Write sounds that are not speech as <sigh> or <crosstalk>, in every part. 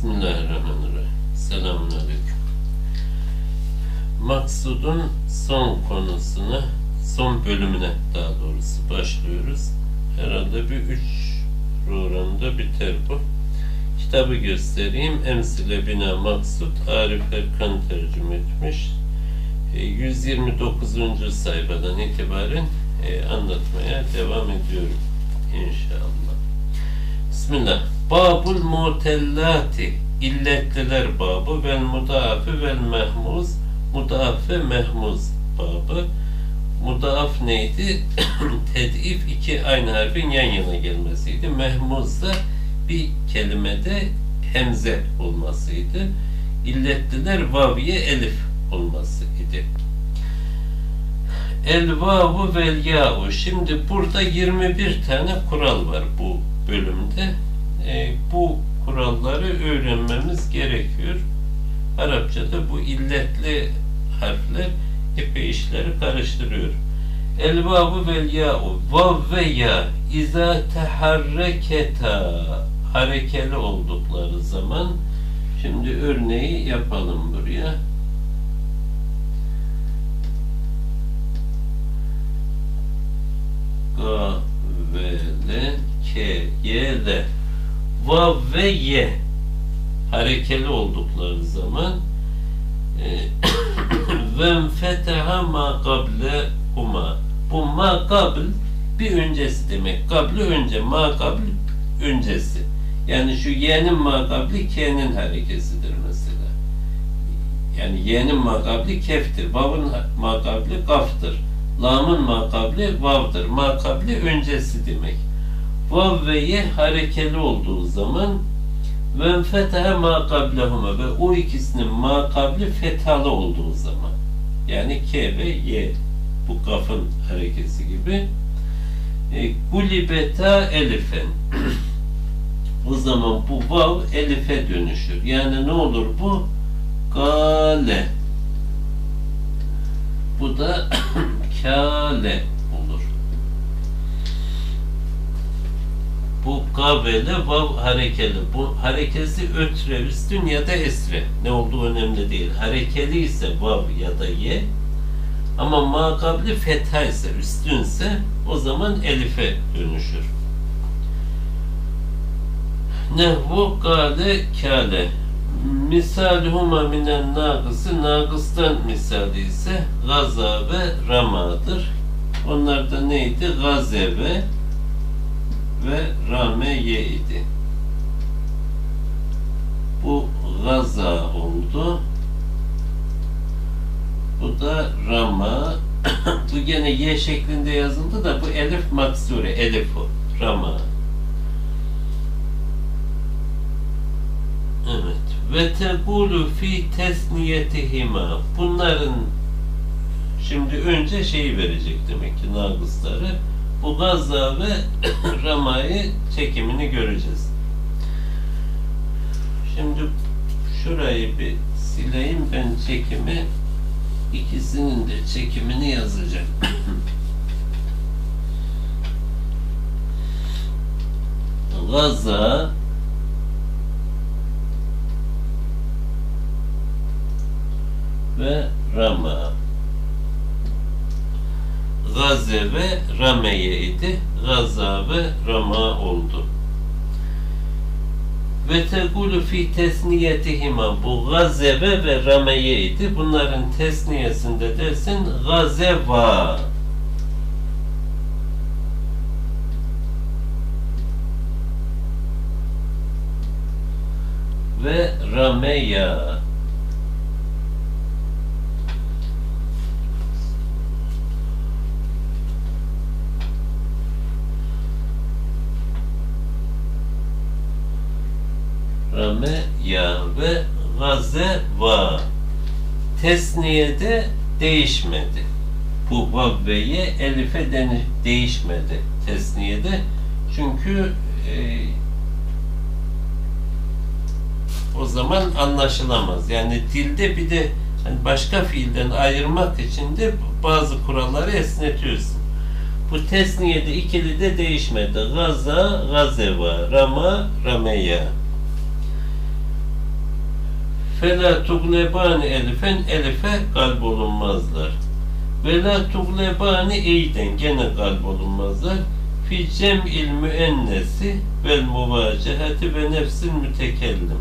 Bismillahirrahmanirrahim. Selamun Aleyküm. Maksudun son konusuna, son bölümüne daha doğrusu başlıyoruz. Herhalde bir üç programda biter bu. Kitabı göstereyim. Emsile Bina Maksud Arif Erkan tercüme etmiş. E, 129. sayfadan itibaren e, anlatmaya devam ediyorum inşallah. Bismillah. Babul mutellati illetliler babı vel mudafi vel mehmuz mudaaf ve mehmuz babı mudaaf neydi? <clears throat> Tedif iki aynı harfin yan yana gelmesiydi. Mehmuz da bir kelimede hemze olmasıydı. İlletliler vaviye elif olması idi. El vavu vel ya'u. Şimdi burada 21 tane kural var bu bölümde. E, bu kuralları öğrenmemiz gerekiyor. Arapçada bu illetli harfler epey işleri karıştırıyor. El vavu vel ya'u. Vav ve ya iza teharreketa harekeli oldukları zaman şimdi örneği yapalım buraya. Ve le ke ye le vav ve ye harekeli oldukları zaman e, <coughs> ve feteha ma kable huma bu ma kabl bir öncesi demek. Kabli önce, ma kabl öncesi. Yani şu ye'nin ma kabli ke'nin harekesidir mesela. Yani ye'nin ma kabli keftir. Vav'ın ma kabli kaftır. Lam'ın ma kabli vav'dır. Ma kabli öncesi demek. Vav ve ye harekeli olduğu zaman ve kablehuma. Ve o ikisinin ma kabli fethalı olduğu zaman. Yani ke ve ye bu kafın harekesi gibi. E, gulibeta elifen <clears throat> o zaman bu vav elife dönüşür. Yani ne olur bu? Gale bu da <clears throat> kale olur. Bu gavele vav harekeli. Bu harekesi ötre üstün ya da esre. Ne olduğu önemli değil. Harekeli ise vav ya da ye. Ama makabli fetha ise üstünse o zaman elife dönüşür. Nehvu gale kale misaluhuma minen nagısı nagıstan misali ise gaza ve ramadır. Onlar da neydi? Gazeve ve rameye idi. Bu gaza oldu. Bu da rama. <coughs> bu gene y şeklinde yazıldı da bu elif maksure. Elif o. Rama. Evet. Ve tegulu fi tesniyetihima. Bunların şimdi önce şeyi verecek demek ki nagısları. Bu Gazza ve <coughs> Rama'yı çekimini göreceğiz. Şimdi şurayı bir sileyim ben çekimi ikisinin de çekimini yazacağım. <coughs> Gaza ve Rama Gaze ve Rameye idi. Gaza ve Rama oldu. Ve tegulu fi tesniyetihima bu gazeve ve rameye idi. Bunların tesniyesinde dersin gazeva. Ve rameya. Rame ya ve gaze va. Tesniyede değişmedi. Bu vav ve ye elife deni değişmedi tesniyede. Çünkü e, o zaman anlaşılamaz. Yani dilde bir de hani başka fiilden ayırmak için de bazı kuralları esnetiyorsun. Bu tesniyede ikili de değişmedi. Gaza, gazeva, rama, rameya. Fela tuglebani elifen elife kalp olunmazlar. Ve la tuglebani eyden gene kalp olunmazlar. Fi cem'il müennesi vel muvaceheti ve nefsin mütekellim.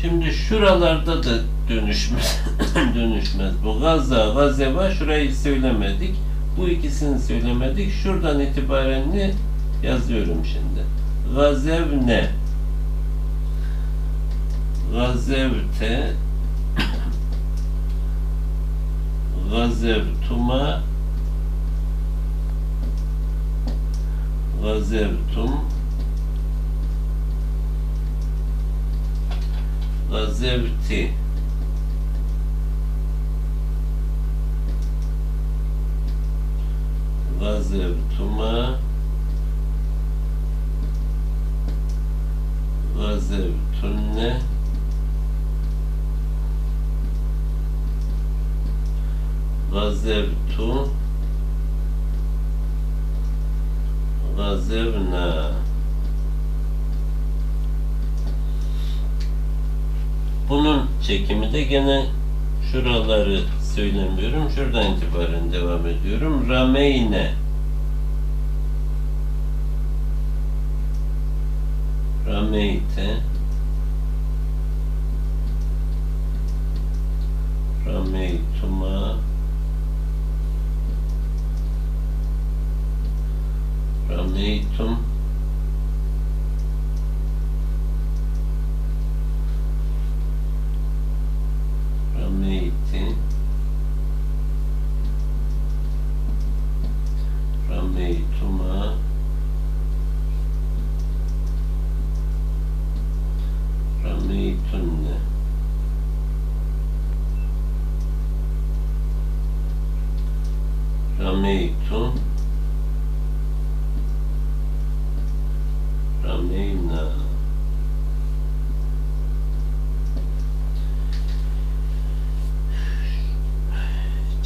Şimdi şuralarda da dönüşmez. <coughs> dönüşmez. Bu gaza, gazeva şurayı söylemedik. Bu ikisini söylemedik. Şuradan itibaren ne yazıyorum şimdi. Gazev ne? Gazevte Gazevtuma Gazevtum Gazevti Gazevtuma Gazevtunne Gazevtu Gazevna Bunun çekimi de gene şuraları söylemiyorum. Şuradan itibaren devam ediyorum. Rameyne Rameyte Rameytuma need them.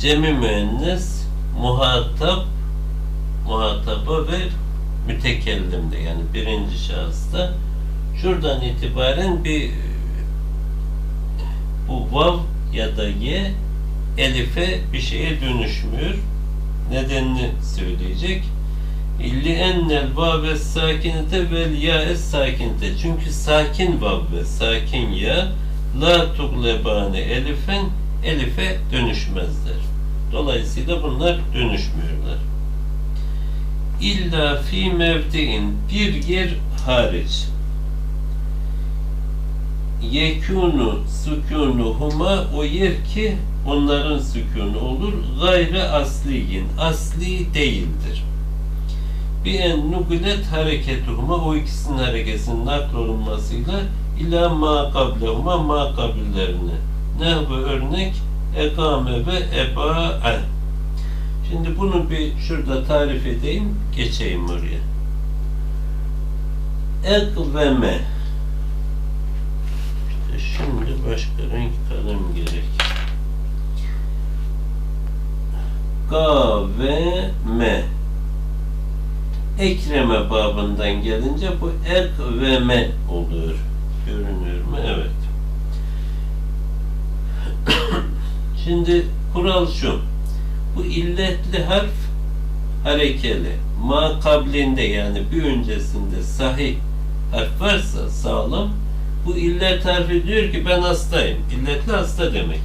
Cemi müennes muhatap muhataba ve mütekellimde yani birinci şahısta şuradan itibaren bir bu vav ya da ye elife bir şeye dönüşmüyor. Nedenini söyleyecek. İlli ennel vav sakinete vel ya es sakinete. Çünkü sakin vav ve sakin ya la tuglebane elifen elife dönüşmezler. Dolayısıyla bunlar dönüşmüyorlar. İlla fi mevdiin bir yer hariç yekunu huma o yer ki onların sükunu olur gayre asliyin asli değildir. Bir en nugulet hareketuhuma o ikisinin hareketinin naklolunmasıyla ila ma kablehuma ma kabillerine. Ne bu örnek? Ekame ve eba'a. Şimdi bunu bir şurada tarif edeyim, geçeyim oraya. Ekveme. İşte şimdi başka renk kalem gerek. Gaveme. Ekreme babından gelince bu ekveme oluyor. Görünüyor mu? Evet. Şimdi kural şu. Bu illetli harf harekeli. Ma kablinde yani bir öncesinde sahih harf varsa sağlam. Bu illet harfi diyor ki ben hastayım. İlletli hasta demek.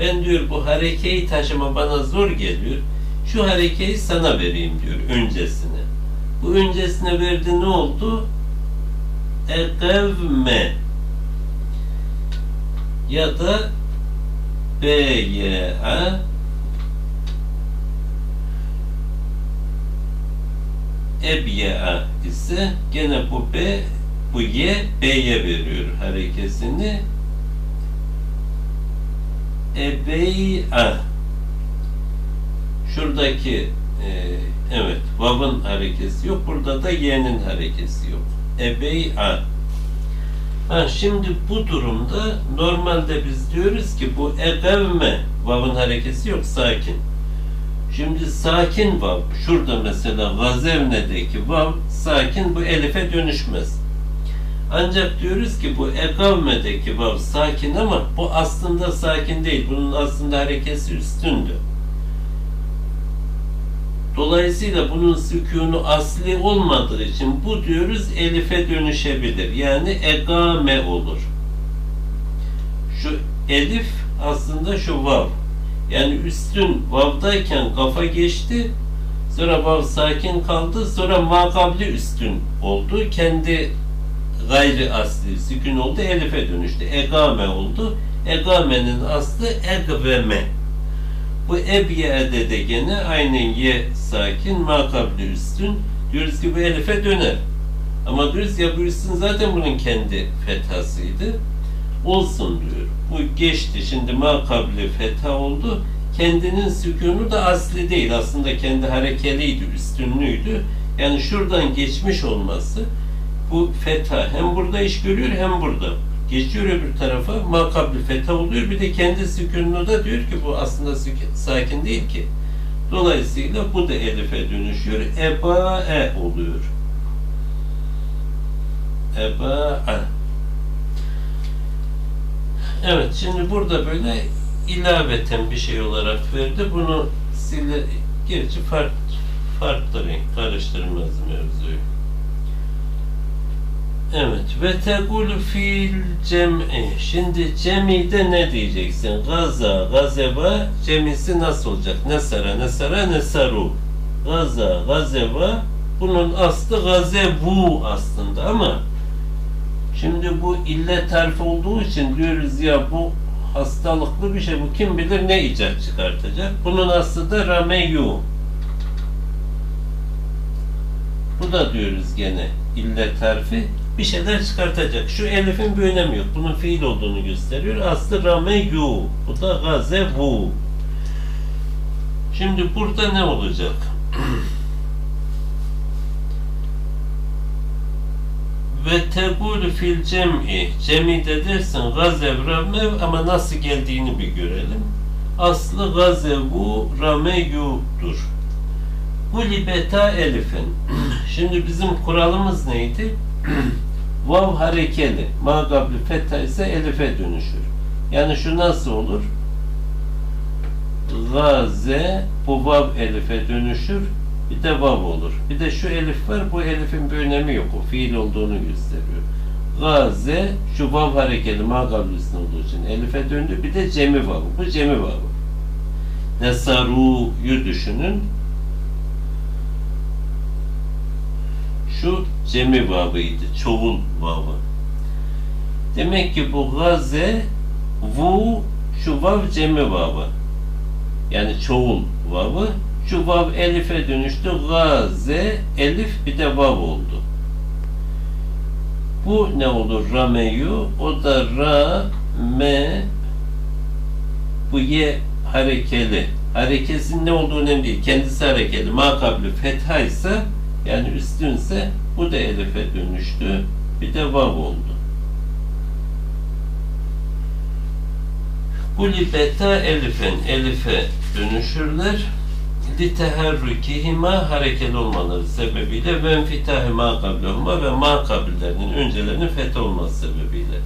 Ben diyor bu harekeyi taşıma bana zor geliyor. Şu harekeyi sana vereyim diyor öncesine. Bu öncesine verdi ne oldu? Ekevme ya da BYA Ebya ise gene bu B bu Y B'ye veriyor harekesini. Ebey'a şuradaki e, evet vav'ın harekesi yok burada da y'nin harekesi yok. Ebey'a Ha, şimdi bu durumda normalde biz diyoruz ki bu egevme vav'ın harekesi yok sakin. Şimdi sakin vav şurada mesela gazevne'deki vav sakin bu elife dönüşmez. Ancak diyoruz ki bu ekavmedeki vav sakin ama bu aslında sakin değil. Bunun aslında harekesi üstündü. Dolayısıyla bunun sükunu asli olmadığı için bu diyoruz elife dönüşebilir. Yani egame olur. Şu elif aslında şu vav. Yani üstün vavdayken kafa geçti. Sonra vav sakin kaldı. Sonra makabli üstün oldu. Kendi gayri asli sükun oldu. Elife dönüştü. Egame oldu. Egamenin aslı egveme. Bu ebye'de de gene aynen ye sakin, makabli üstün. Diyoruz ki bu elife döner. Ama diyoruz ya bu üstün zaten bunun kendi fethasıydı. Olsun diyor. Bu geçti. Şimdi makabli fetha oldu. Kendinin sükunu da asli değil. Aslında kendi harekeliydi, üstünlüğüydü. Yani şuradan geçmiş olması bu fetha hem burada iş görüyor hem burada geçiyor öbür tarafa makabli fetha oluyor. Bir de kendi sükununu da diyor ki bu aslında sakin değil ki. Dolayısıyla bu da elife dönüşüyor. Eba-e oluyor. Eba-e. Evet şimdi burada böyle ilaveten bir şey olarak verdi. Bunu sile, gerçi farklı, farklı renk karıştırmaz mevzuyu. Evet. Ve tegul fil cem'i. Şimdi cemi'de ne diyeceksin? Gaza, gazeba cemisi nasıl olacak? Nesara, nesara, nesaru. Gaza, gazeba bunun aslı gazebu aslında ama şimdi bu illet harfi olduğu için diyoruz ya bu hastalıklı bir şey. Bu kim bilir ne icat çıkartacak? Bunun aslı da rameyu. Bu da diyoruz gene illet harfi bir şeyler çıkartacak. Şu elifin bir önemi yok. Bunun fiil olduğunu gösteriyor. Aslı rameyu. Bu da gazevu. Şimdi burada ne olacak? <clears throat> Ve tegul fil cem'i cem'i dersin gazev ramev ama nasıl geldiğini bir görelim. Aslı gazevu rameyu'dur. Bu libeta elifin. Şimdi bizim kuralımız neydi? <clears throat> Vav harekeli. Magabli fetha ise elife dönüşür. Yani şu nasıl olur? Gaze bu vav elife dönüşür. Bir de vav olur. Bir de şu elif var. Bu elifin bir önemi yok. O fiil olduğunu gösteriyor. Gaze şu vav harekeli magablisinde olduğu için elife döndü. Bir de cemi vavı. Bu cemi vavı. Nesaru'yu düşünün. Şu cemi vavıydı. Çoğul vavı. Demek ki bu gaze vu şu vav cemi vavı. Yani çoğul vavı. Şu vav elife dönüştü. Gaze elif bir de vav oldu. Bu ne olur? Rameyu. O da ra me bu ye harekeli. Harekesin ne olduğu önemli değil. Kendisi harekeli. Makabli fetha ise yani üstünse bu da elife dönüştü. Bir de vav oldu. Bu libeta elifen elife dönüşürler. Li teherrükihima harekeli olmaları sebebiyle ve enfitahi ma kablehuma ve ma kabillerinin öncelerinin fetha olması sebebiyle.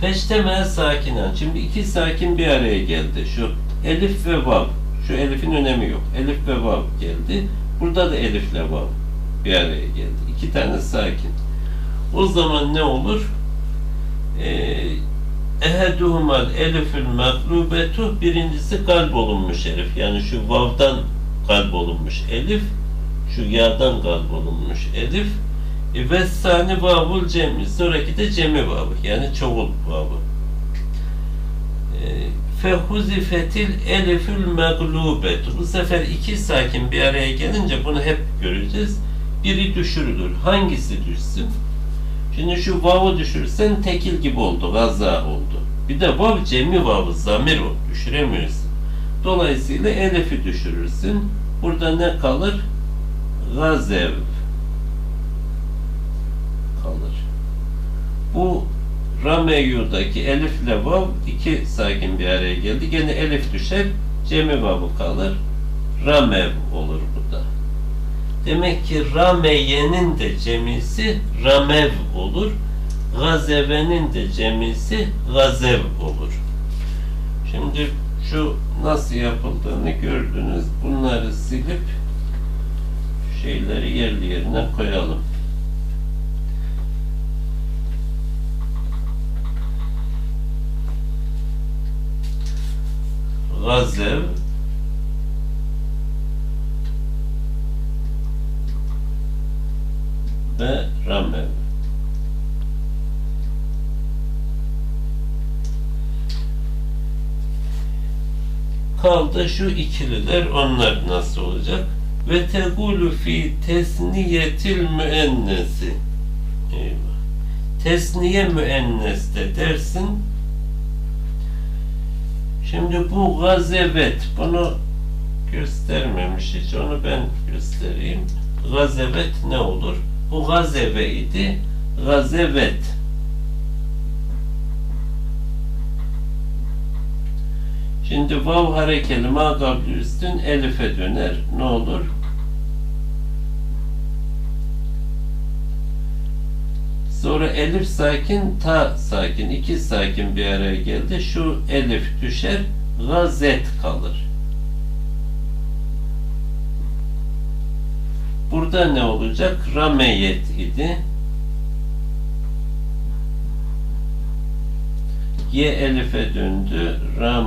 Feşteme sakinen. Şimdi iki sakin bir araya geldi. Şu elif ve vav. Şu elifin önemi yok. Elif ve vav geldi. Burada da elifle vav bir araya geldi. İki tane sakin. O zaman ne olur? Eheduhumal elifül meklubetu birincisi kalp olunmuş elif. Yani şu vav'dan kalp olunmuş elif. Şu ya'dan kalp olunmuş elif. E, ve sani vavul cemi. Sonraki de cemi vavı. Yani çoğul vavı. E, fehuzifetil elifül meglubetu. Bu sefer iki sakin bir araya gelince bunu hep göreceğiz biri düşürülür. Hangisi düşsün? Şimdi şu vav'ı düşürsen tekil gibi oldu, gaza oldu. Bir de vav cemi vav'ı, zamir o, düşüremiyorsun. Dolayısıyla elifi düşürürsün. Burada ne kalır? Gazev kalır. Bu Rameyu'daki elifle vav iki sakin bir araya geldi. Gene elif düşer, cemi vav'ı kalır. Ramev olur bu da. Demek ki Rameye'nin de cemisi Ramev olur. Gazevenin de cemisi gazev olur. Şimdi şu nasıl yapıldığını gördünüz. Bunları silip şeyleri yerli yerine koyalım. Gazev ve Ramev. Kaldı şu ikililer onlar nasıl olacak? Ve tegulu fi tesniyetil müennesi. Tesniye müenneste dersin. Şimdi bu gazevet bunu göstermemiş hiç onu ben göstereyim. Gazevet ne olur? Bu gazeve idi. Gazevet. Şimdi vav harekeli ma üstün elife döner. Ne olur? Sonra elif sakin, ta sakin. iki sakin bir araya geldi. Şu elif düşer, gazet kalır. Burada ne olacak? Rameyet idi. Y elife döndü. Ram